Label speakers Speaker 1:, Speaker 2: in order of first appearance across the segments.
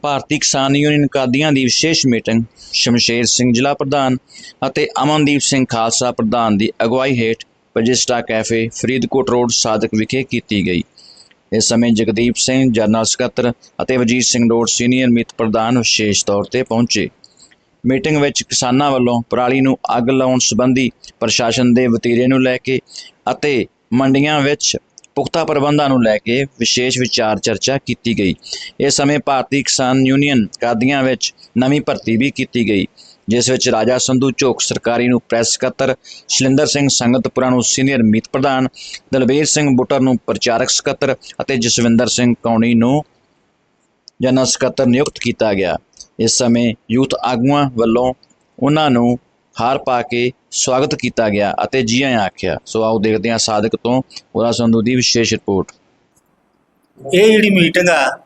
Speaker 1: ਭਾਰਤੀ ਕਿਸਾਨ ਯੂਨੀਅਨ ਕਾਦੀਆਂ ਦੀ ਵਿਸ਼ੇਸ਼ ਮੀਟਿੰਗ ਸ਼ਮਸ਼ੇਰ ਸਿੰਘ ਜ਼ਿਲ੍ਹਾ ਪ੍ਰਧਾਨ ਅਤੇ ਅਮਨਦੀਪ ਸਿੰਘ ਖਾਲਸਾ ਪ੍ਰਧਾਨ ਦੀ ਅਗਵਾਈ ਹੇਠ ਪਜਿਸਟਾ ਕੈਫੇ ਫਰੀਦਕੋਟ ਰੋਡ ਸਾਦਕ ਵਿਖੇ ਕੀਤੀ ਗਈ। ਇਸ ਸਮੇਂ ਜਗਦੀਪ ਸਿੰਘ ਜਨਰਲ ਸਕੱਤਰ ਅਤੇ ਵਜੀਤ ਸਿੰਘ ਡੋਟ ਸੀਨੀਅਰ ਮਿੱਤ ਪ੍ਰਧਾਨ ਵਿਸ਼ੇਸ਼ ਤੌਰ ਤੇ ਪਹੁੰਚੇ। ਮੀਟਿੰਗ ਵਿੱਚ ਕਿਸਾਨਾਂ ਵੱਲੋਂ ਪਰਾਲੀ ਨੂੰ ਅੱਗ ਲਾਉਣ ਸੰਬੰਧੀ ਪ੍ਰਸ਼ਾਸਨ ਦੇ ਵਤੀਰੇ ਨੂੰ ਲੈ ਕੇ ਅਤੇ ਮੰਡੀਆਂ ਵਿੱਚ ਪੁਖਤਾ ਪ੍ਰਬੰਧਾਂ ਨੂੰ ਲੈ ਕੇ ਵਿਸ਼ੇਸ਼ ਵਿਚਾਰ ਚਰਚਾ ਕੀਤੀ ਗਈ। ਇਸ ਸਮੇਂ ਭਾਰਤੀ ਕਿਸਾਨ ਯੂਨੀਅਨ ਕਾਦੀਆਂ ਵਿੱਚ ਨਵੀਂ ਭਰਤੀ ਵੀ ਕੀਤੀ ਗਈ, ਜਿਸ ਵਿੱਚ ਰਾਜਾ ਸੰਧੂ ਝੋਕ ਸਰਕਾਰੀ ਨੂੰ ਪ੍ਰੈਸ ਸਕੱਤਰ, ਸ਼ਲਿੰਦਰ ਸਿੰਘ ਸੰਗਤਪੁਰਾ ਨੂੰ ਸੀਨੀਅਰ ਮੀਤ ਪ੍ਰਧਾਨ, ਦਲਬੀਰ ਸਿੰਘ ਬੁੱਟਰ ਨੂੰ ਪ੍ਰਚਾਰਕ ਸਕੱਤਰ ਅਤੇ ਜਸਵਿੰਦਰ ਸਿੰਘ ਕੌਣੀ ਨੂੰ ਜਨਰਲ ਸਕੱਤਰ ਨਿਯੁਕਤ ਕੀਤਾ ਗਿਆ। ਇਸ ਸਮੇਂ ਯੂਥ ਆਗੂਆਂ ਵੱਲੋਂ ਉਹਨਾਂ ਨੂੰ ਹਾਰ ਪਾ ਕੇ ਸਵਾਗਤ ਕੀਤਾ ਗਿਆ ਅਤੇ ਜੀ ਆਇਆਂ ਆਖਿਆ। ਸੋ ਆਓ ਦੇਖਦੇ ਹਾਂ ਸਾਦਕ ਤੋਂ ਉਹਦਾ ਸੰਧੂ ਦੀ ਵਿਸ਼ੇਸ਼ ਰਿਪੋਰਟ।
Speaker 2: ਇਹ ਜਿਹੜੀ ਮੀਟਿੰਗ ਆ,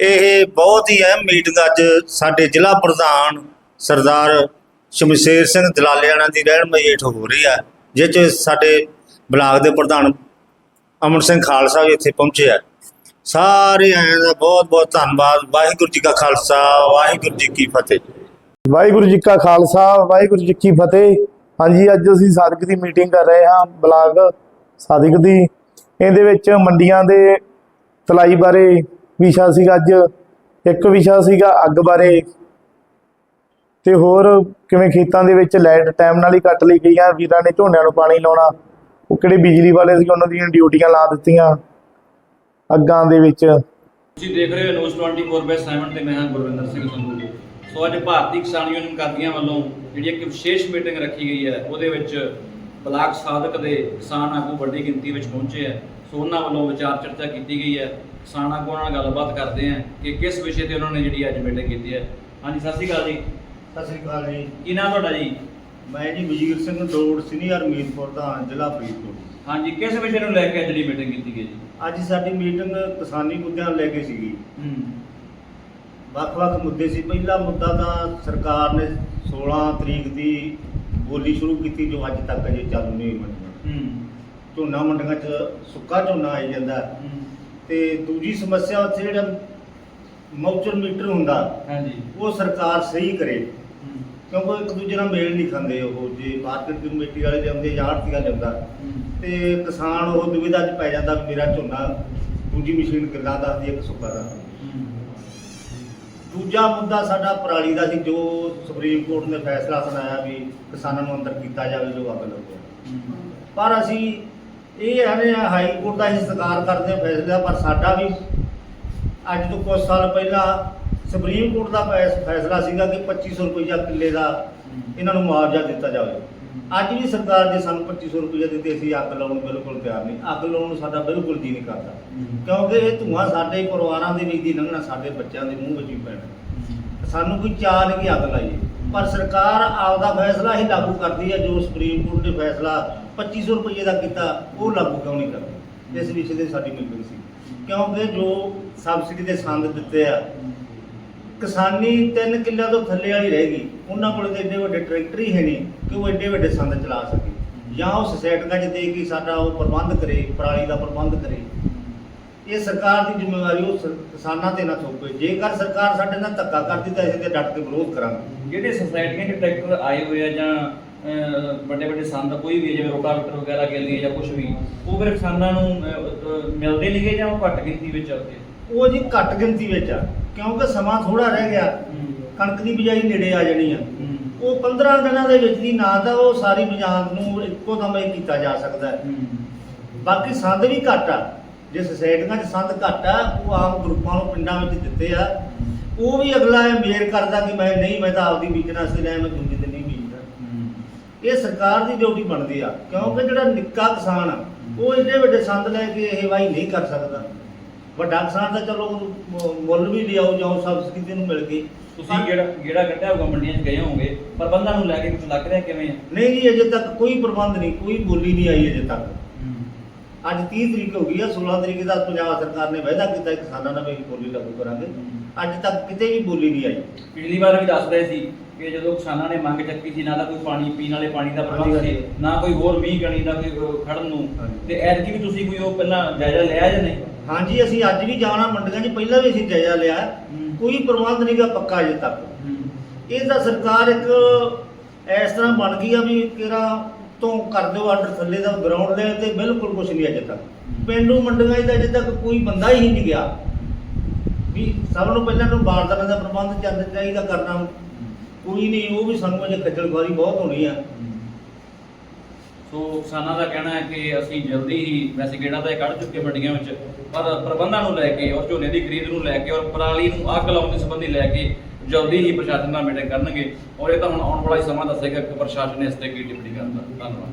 Speaker 2: ਇਹ ਬਹੁਤ ਹੀ ਅਹਿਮ ਮੀਟਿੰਗ ਅੱਜ ਸਾਡੇ ਜ਼ਿਲ੍ਹਾ ਪ੍ਰਧਾਨ ਸਰਦਾਰ ਸ਼ਮਸ਼ੇਰ ਸਿੰਘ ਦਲਾਲਿਆਣਾ ਦੀ ਰਹਿਨਮਾਈ ਹੇਠ ਹੋ ਰਹੀ ਆ ਜਿਸ 'ਚ ਸਾਡੇ ਬਲਾਕ ਦੇ ਪ੍ਰਧਾਨ ਅਮਨ ਸਿੰਘ ਖਾਲਸਾ ਵੀ ਇੱਥੇ ਪਹੁੰਚੇ ਆ। ਸਾਰੇ ਆਇਆਂ ਦਾ ਬਹੁਤ ਬਹੁਤ ਧੰਨਵਾਦ। ਵਾਹਿਗੁਰੂ ਜੀ ਕਾ ਖਾਲਸਾ, ਵਾਹਿਗੁਰੂ ਜੀ ਕੀ ਫਤਿਹ।
Speaker 3: ਵਾਹਿਗੁਰੂ ਜੀ ਕਾ ਖਾਲਸਾ, ਵਾਹਿਗੁਰੂ ਜੀ ਕੀ ਫਤਿਹ। ਹਾਂਜੀ, ਅੱਜ ਅਸੀਂ ਸਾਦਿਕ ਦੀ ਮੀਟਿੰਗ ਕਰ ਰਹੇ ਹਾਂ, ਬਲਾਕ ਸਾਦਿਕ ਦੀ। ਇਹਦੇ ਵਿੱਚ ਮੰਡੀਆਂ ਦੇ ਤਲਾਈ ਬਾਰੇ ਵਿਸ਼ਾ ਸੀਗਾ ਅੱਜ, ਇੱਕ ਵਿਸ਼ਾ ਸੀਗਾ ਅੱਗ ਬਾਰੇ। ਤੇ ਹੋਰ ਕਿਵੇਂ ਖੇਤਾਂ ਦੇ ਵਿੱਚ ਲਾਈਟ ਟਾਈਮ ਨਾਲ ਹੀ ਕੱਟ ਲਈ ਗਈਆਂ ਵੀਰਾਂ ਨੇ ਝੋਨਿਆਂ ਨੂੰ ਪਾਣੀ ਲਾਉਣਾ। ਉਹ ਕਿਹੜੇ ਬਿਜਲੀ ਵਾਲੇ ਸੀ, ਉਹਨਾਂ ਦੀਆਂ ਡਿਊਟੀਆਂ ਲਾ ਦਿੱਤੀਆਂ ਅੱਗਾਂ ਦੇ ਵਿੱਚ।
Speaker 4: ਤੁਸੀਂ ਦੇਖ ਰਹੇ ਹੋ ਨਿਊਜ਼ 24/7 ਤੇ ਮੈਂ ਹਾਂ ਗੁਰਵਿੰਦਰ ਸਿੰਘ ਸੰਧੂ। ਸੋ ਅੱਜ ਭਾਰਤੀ ਕਿਸਾਨ ਯੂਨੀਅਨ ਕਾਦੀਆਂ ਵੱਲੋਂ ਜਿਹੜੀ ਇੱਕ ਵਿਸ਼ੇਸ਼ ਮੀਟਿੰਗ ਰੱਖੀ ਗਈ ਹੈ ਉਹਦੇ ਵਿੱਚ ਬਲਾਕ ਸਾਧਕ ਦੇ ਕਿਸਾਨ ਆਗੂ ਵੱਡੀ ਗਿਣਤੀ ਵਿੱਚ ਪਹੁੰਚੇ ਹੈ। ਸੋ ਉਹਨਾਂ ਵੱਲੋਂ ਵਿਚਾਰ ਚਰਚਾ ਕੀਤੀ ਗਈ ਹੈ। ਕਿਸਾਨ ਆਗੂਆਂ ਨਾਲ ਗੱਲਬਾਤ ਕਰਦੇ ਹਾਂ ਕਿ ਕਿਸ ਵਿਸ਼ੇ ਤੇ ਉਹਨਾਂ ਨੇ ਜਿਹੜੀ ਅੱਜ ਮੀਟਿੰਗ ਕੀਤੀ ਹੈ। ਹਾਂਜੀ ਸਤਿ ਸ਼੍ਰੀ ਅਕਾਲ ਜੀ।
Speaker 2: ਸਤਿ ਸ੍ਰੀ ਅਕਾਲ ਜੀ।
Speaker 4: ਕੀ ਨਾਮ ਤੁਹਾਡਾ ਜੀ?
Speaker 2: ਮੈਂ ਜੀ ਵਜੀਰ ਸਿੰਘ ਡੋੜ ਸੀਨੀਅਰ ਮੀਤ ਪ੍ਰਧਾਨ ਜ਼ਿਲ੍ਹਾ ਫਰੀਦਕੋਟ।
Speaker 4: ਹਾਂਜੀ ਕਿਸ ਵਿਸ਼ੇ ਨੂੰ ਲੈ ਕੇ ਅੱਜ ਜਿਹੜੀ ਮੀਟਿੰਗ ਕੀਤੀ ਗਈ ਜੀ?
Speaker 2: ਅੱਜ ਸਾਡੀ ਮੀਟਿੰਗ ਕਿਸਾਨੀ ਮੁੱਦਿਆਂ ਲੈ ਕੇ ਸੀਗੀ।
Speaker 4: ਹੂੰ।
Speaker 2: ਵੱਖ-ਵੱਖ ਮੁੱਦੇ ਸੀ। ਪਹਿਲਾ ਮੁੱਦਾ ਤਾਂ ਸਰਕਾਰ ਨੇ 16 ਤਰੀਕ ਦੀ ਬੋਲੀ ਸ਼ੁਰੂ ਕੀਤੀ ਜੋ ਅੱਜ ਤੱਕ ਅਜੇ ਚਾਲੂ ਨਹੀਂ ਹੋਈ ਮੰਡੀਆਂ।
Speaker 4: ਹੂੰ।
Speaker 2: ਝੋਨਾ ਮੰਡੀਆਂ 'ਚ ਸੁੱਕਾ ਝੋਨਾ ਆਈ ਜਾਂਦਾ। ਤੇ ਦੂਜੀ ਸਮੱਸਿਆ ਉੱਥੇ ਜਿਹੜਾ ਮੌਚਰ ਮੀਟਰ ਹੁੰਦਾ
Speaker 4: ਹਾਂਜੀ।
Speaker 2: ਉਹ ਸਰਕਾਰ ਸਹੀ ਕਰੇ। ਕਿਉਂਕਿ ਇੱਕ ਦੂਜੇ ਨਾਲ ਮੇਲ ਨਹੀਂ ਖਾਂਦੇ ਉਹ ਜੇ ਮਾਰਕੀਟ ਕਮੇਟੀ ਵਾਲੇ ਲਿਆਉਂਦੇ ਜਾਂ ਆੜਤੀਆ
Speaker 4: ਹੂੰ,
Speaker 2: ਤੇ ਕਿਸਾਨ ਉਹ ਦੁਵਿਧਾ 'ਚ ਪੈ ਜਾਂਦਾ ਮੇਰਾ ਝੋਨਾ ਦੂਜੀ ਮਸ਼ੀਨ ਕਿੰਨਾ ਦੱਸਦੀ ਹੈ ਕਿ ਸੁੱਕਾ ਦੱਸਦੀ। ਦੂਜਾ ਮੁੱਦਾ ਸਾਡਾ ਪਰਾਲੀ ਦਾ ਸੀ, ਜੋ ਸੁਪਰੀਮ ਕੋਰਟ ਨੇ ਫੈਸਲਾ ਸੁਣਾਇਆ ਵੀ ਕਿਸਾਨਾਂ ਨੂੰ ਅੰਦਰ ਕੀਤਾ ਜਾਵੇ ਜੋ ਅੱਗ ਲੱਗਿਆ ਪਰ ਅਸੀਂ ਇਹ ਆਨੇ ਹਾਈ ਕੋਰਟ ਦਾ ਹੀ ਸਤਿਕਾਰ ਕਰਦੇ ਹਾਂ ਫੈਸਲੇ ਦਾ, ਪਰ ਸਾਡਾ ਵੀ ਅੱਜ ਤੋਂ ਕੁਝ ਸਾਲ ਪਹਿਲਾਂ ਸੁਪਰੀਮ ਕੋਰਟ ਦਾ ਫੈਸ- ਫੈਸਲਾ ਸੀਗਾ ਕਿ 2500 ਰੁਪਈਆ ਕਿੱਲੇ ਦਾ ਇਹਨਾਂ ਨੂੰ ਮੁਆਵਜ਼ਾ ਦਿੱਤਾ ਜਾਵੇ। ਅੱਜ ਵੀ ਸਰਕਾਰ ਜੇ ਸਾਨੂੰ 2500 ਰੁਪਈਆ ਦਿੱਤੇ ਅਸੀਂ ਅੱਗ ਲਾਉਣ ਨੂੰ ਬਿਲਕੁਲ ਤਿਆਰ ਨਹੀਂ। ਅੱਗ ਲਾਉਣ ਨੂੰ ਸਾਡਾ ਬਿਲਕੁਲ ਜੀ ਨਹੀਂ ਕਰਦਾ। ਕਿਉਂਕਿ ਇਹ ਧੂਆਂ ਸਾਡੇ ਪਰਿਵਾਰਾਂ ਦੇ ਵਿੱਚ ਦੀ ਲੰਘਣਾ ਸਾਡੇ ਬੱਚਿਆਂ ਦੇ ਮੂੰਹ ਵਿੱਚ ਵੀ ਪੈਣਾ। ਸਾਨੂੰ ਕੋਈ ਚਾਹ ਨਹੀਂ ਕਿ ਅੱਗ ਲਾਈਏ। ਪਰ ਸਰਕਾਰ ਆਪਦਾ ਫੈਸਲਾ ਹੀ ਲਾਗੂ ਕਰਦੀ ਹੈ ਜੋ ਸੁਪਰੀਮ ਕੋਰਟ ਨੇ ਫੈਸਲਾ 2500 ਰੁਪਏ ਦਾ ਕੀਤਾ ਉਹ ਲਾਗੂ ਕਿਉਂ ਨਹੀਂ ਕਰਦੀ? ਇਸ ਵਿਸ਼ੇ ਤੇ ਸਾਡੀ ਮੀਟਿੰਗ ਸੀ। ਕਿਉਂਕਿ ਜੋ ਸਬਸਿਡੀ ਦੇ ਸੰਦ ਦਿੱਤੇ ਆ ਕਿਸਾਨੀ 3 ਕਿੱਲਿਆਂ ਤੋਂ ਥੱਲੇ ਵਾਲੀ ਰਹਿ ਗਈ। ਉਹਨਾਂ ਕੋਲ ਤੇ ਏਡੇ ਵੱਡੇ ਟਰੈਕਟਰ ਹੀ ਹੈ ਨਹੀਂ ਕਿ ਉਹ ਏਡੇ ਵੱਡੇ ਸੰਦ ਚਲਾ ਸਕੇ। ਜਾਂ ਉਹ ਸੋਸਾਇਟੀਆਂ 'ਚ ਦੇ ਕੇ ਸਾਡਾ ਉਹ ਪ੍ਰਬੰਧ ਕਰੇ ਪਰਾਲੀ ਦਾ ਪ੍ਰਬੰਧ ਕਰੇ। ਇਹ ਸਰਕਾਰ ਦੀ ਜ਼ਿੰਮੇਵਾਰੀ ਉਹ ਕਿਸਾਨਾਂ ਤੇ ਨਾ ਥੋਪੇ। ਜੇਕਰ ਸਰਕਾਰ ਸਾਡੇ ਨਾਲ ਧੱਕਾ ਕਰਦੀ ਤਾਂ ਅਸੀਂ ਤੇ ਡਟ ਕੇ ਵਿਰੋਧ ਕਰਾਂਗੇ।
Speaker 4: ਜਿਹੜੇ ਸੁਸਾਇਟੀਆਂ ਦੇ ਟਰੈਕਟਰ ਆਏ ਹੋਏ ਆ ਜਾਂ ਵੱਡੇ ਵੱਡੇ ਸੰਦ ਕੋਈ ਵੀ ਜਿਵੇਂ ਰੋਟਾਵੇਟਰ ਵਗੈਰਾ ਲਈ ਜਾਂ ਕੁਝ ਵੀ ਉਹ ਫਿਰ ਕਿਸਾਨਾਂ ਨੂੰ ਮਿਲਦੇ ਨਹੀਂਗੇ ਜਾਂ ਉਹ ਘੱਟ ਗਿਣਤੀ ਵਿੱਚ ਆਉਂਦੇ
Speaker 2: ਉਹ ਜੀ ਘੱਟ ਗਿਣਤੀ ਵਿੱਚ ਆ। ਕਿਉਂਕਿ ਸਮਾਂ ਥੋੜਾ ਰਹਿ ਗਿਆ, ਕਣਕ ਦੀ ਬਿਜਾਈ ਨੇੜੇ ਆ ਜਾਣੀ ਆ। ਉਹ 15 ਦਿਨਾਂ ਦੇ ਵਿੱਚ ਦੀ ਨਾ ਤਾਂ ਉਹ ਸਾਰੀ ਬਜਾਂਤ ਨੂੰ ਇੱਕੋ ਦਮ ਇਹ ਕੀਤਾ ਜਾ ਸਕਦਾ ਹੈ। ਬਾਕੀ ਸੰਦ ਵੀ ਘੱਟ ਆ। ਜੇ ਸੁਸਾਇਟੀਆਂ 'ਚ ਸੰਦ ਘੱਟ ਆ, ਉਹ ਆਮ ਗਰੁੱਪਾਂ ਨੂੰ ਪਿੰਡਾਂ ਵਿੱਚ ਦਿੱਤੇ ਆ। ਉਹ ਵੀ ਅਗਲਾ ਇਹ ਮੇਰ ਕਰਦਾ ਕਿ ਮੈਂ ਨਹੀਂ, ਮੈਂ ਤਾਂ ਆਪਦੀ ਬੀਜਣਾ ਸੀ ਲੈ ਮੈਂ ਦੂਜੀ ਦਿਨ ਨਹੀਂ ਬੀਜਦਾ ਇਹ ਸਰਕਾਰ ਦੀ ਡਿਊਟੀ ਬਣਦੀ ਆ। ਕਿਉਂਕਿ ਜਿਹੜਾ ਨਿੱਕਾ ਕਿਸਾਨ ਆ, ਉਹ ਏਡੇ ਵੱਡੇ ਸੰਦ ਲੈ ਕੇ ਇਹ ਵਾਈ ਨਹੀਂ ਕਰ ਸਕਦਾ। ਵੱਡਾ ਕਿਸਾਨ ਤਾਂ ਚਲੋ ਮੁ- ਮੁੱਲ ਵੀ ਲਿਆਓ ਜਾਂ ਉਹ ਸਬਸਿਡੀ ਨੂੰ ਮਿਲ ਗਈ।
Speaker 4: ਤੁਸੀਂ ਜਿਹੜਾ ਜਿਹੜਾ ਕੱਢਿਆ ਹੋਊਗਾ ਮੰਡੀਆਂ 'ਚ ਗਏ ਹੋਵੋਗੇ ਪ੍ਰਬੰਧਾਂ ਨੂੰ ਲੈ ਕੇ ਕੁਝ ਲੱਗ ਰਿਹਾ ਕਿਵੇਂ ਆ?
Speaker 2: ਨਹੀਂ ਜੀ ਅਜੇ ਤੱਕ ਕੋਈ ਪ੍ਰਬੰਧ ਨਹੀਂ ਕੋਈ ਬੋਲੀ ਨਹੀਂ ਆਈ ਅਜੇ ਤੱਕ। ਅੱਜ 30 ਤਰੀਕ ਹੋ ਗਈ ਆ 16 ਤਰੀਕ ਦਾ ਪੰਜਾਬ ਸਰਕਾਰ ਨੇ ਵਾਅਦਾ ਕੀਤਾ ਕਿਸਾਨਾਂ ਨਾਲ ਵੀ ਬੋਲੀ ਲਾਗੂ ਕਰਾਂਗੇ। ਅੱਜ ਤੱਕ ਕਿਤੇ ਵੀ ਬੋਲੀ ਨਹੀਂ ਆਈ।
Speaker 4: ਪਿਛਲੀ ਵਾਰ ਵੀ ਦੱਸ ਰਹੇ ਸੀ ਕਿ ਜਦੋਂ ਕਿਸਾਨਾਂ ਨੇ ਮੰਗ ਚੱਕੀ ਸੀ ਨਾ ਤਾਂ ਕੋਈ ਪਾਣੀ ਪੀਣ ਵਾਲੇ ਪਾਣੀ ਦਾ ਪ੍ਰਬੰਧ
Speaker 2: ਹਾਂਜੀ,
Speaker 4: ਸੀ
Speaker 2: ਹਾਂਜੀ।
Speaker 4: ਨਾ ਕੋਈ ਹੋਰ ਮੀਂਹ ਕਣੀ ਦਾ ਕੋਈ ਖੜਨ ਨੂੰ।
Speaker 2: ਹਾਂਜੀ।
Speaker 4: ਤੇ ਐਤਕੀ ਵੀ ਤੁਸੀਂ ਕੋਈ ਉਹ ਪਹਿਲਾਂ ਜਾਇਜ਼ਾ ਲਿਆ ਜਾਂ ਨਹੀਂ?
Speaker 2: ਹਾਂਜੀ ਅਸੀਂ ਅੱਜ ਵੀ ਜਾਣਾ ਮੰਡੀਆਂ 'ਚ ਪਹਿਲਾਂ ਵੀ ਅਸੀਂ ਜਾਇਜ਼ਾ ਲਿਆ। ਕੋਈ ਪ੍ਰਬੰਧ ਨਹੀਂਗਾ ਪੱਕਾ ਅਜੇ ਤੱਕ। ਇਹ ਤਾਂ ਸਰਕਾਰ ਇੱਕ ਇਸ ਤਰ੍ਹਾਂ ਬਣ ਗਈ ਆ ਵੀ ਕਿਹੜਾ ਤੋਂ ਕਰ ਦਿਓ ਆਰਡਰ ਥੱਲੇ ਦਾ ਗਰਾਊਂਡ ਲੈਵਲ ਤੇ ਬਿਲਕੁਲ ਕੁਝ ਨਹੀਂ ਅਜੇ ਤੱਕ। ਪਿੰਡੂ ਮੰਡੀਆਂ 'ਚ ਤਾਂ ਅਜੇ ਤੱਕ ਕੋਈ ਬੰਦਾ ਹੀ ਨਹੀਂ ਗਿਆ। ਵੀ ਸਭ ਨੂੰ ਪਹਿਲਾਂ ਨੂੰ ਬਾਰਦਾਨਾ ਦਾ ਪ੍ਰਬੰਧ ਚੱਲ ਚਾਹੀਦਾ ਕਰਨਾ। ਕੋਈ ਨਹੀਂ ਉਹ ਵੀ ਸਾਨੂੰ ਅਜੇ ਖੱਜਲ ਖੁਆਰੀ ਬਹੁਤ ਹੋਣੀ ਆ।
Speaker 4: ਸੋ ਕਿਸਾਨਾਂ ਦਾ ਕਹਿਣਾ ਹੈ ਕਿ ਅਸੀਂ ਜਲਦੀ ਹੀ ਵੈਸੇ ਗੇੜਾ ਤਾਂ ਇਹ ਕੱਢ ਚੁੱਕੇ ਮੰਡੀਆਂ ਵਿੱਚ, ਪਰ ਪ੍ਰਬੰਧਾਂ ਨੂੰ ਲੈ ਕੇ ਔਰ ਝੋਨੇ ਦੀ ਖਰੀਦ ਨੂੰ ਲੈ ਕੇ ਔਰ ਪਰਾਲੀ ਨੂੰ ਅੱਗ ਲਾਉਣ ਦੇ ਸੰਬੰਧੀ ਲੈ ਕੇ ਜਲਦੀ ਹੀ ਪ੍ਰਸ਼ਾਸਨ ਨਾਲ ਮੀਟਿੰਗ ਕਰਨਗੇ। ਔਰ ਇਹ ਤਾਂ ਹੁਣ ਆਉਣ ਵਾਲਾ ਸਮਾਂ ਦੱਸੇਗਾ ਕਿ ਪ੍ਰਸ਼ਾਸਨ ਨੇ ਇਸ ਤੇ ਕੀ ਟਿੱਪਣੀ ਕਰਦਾ ਧੰਨਵਾਦ।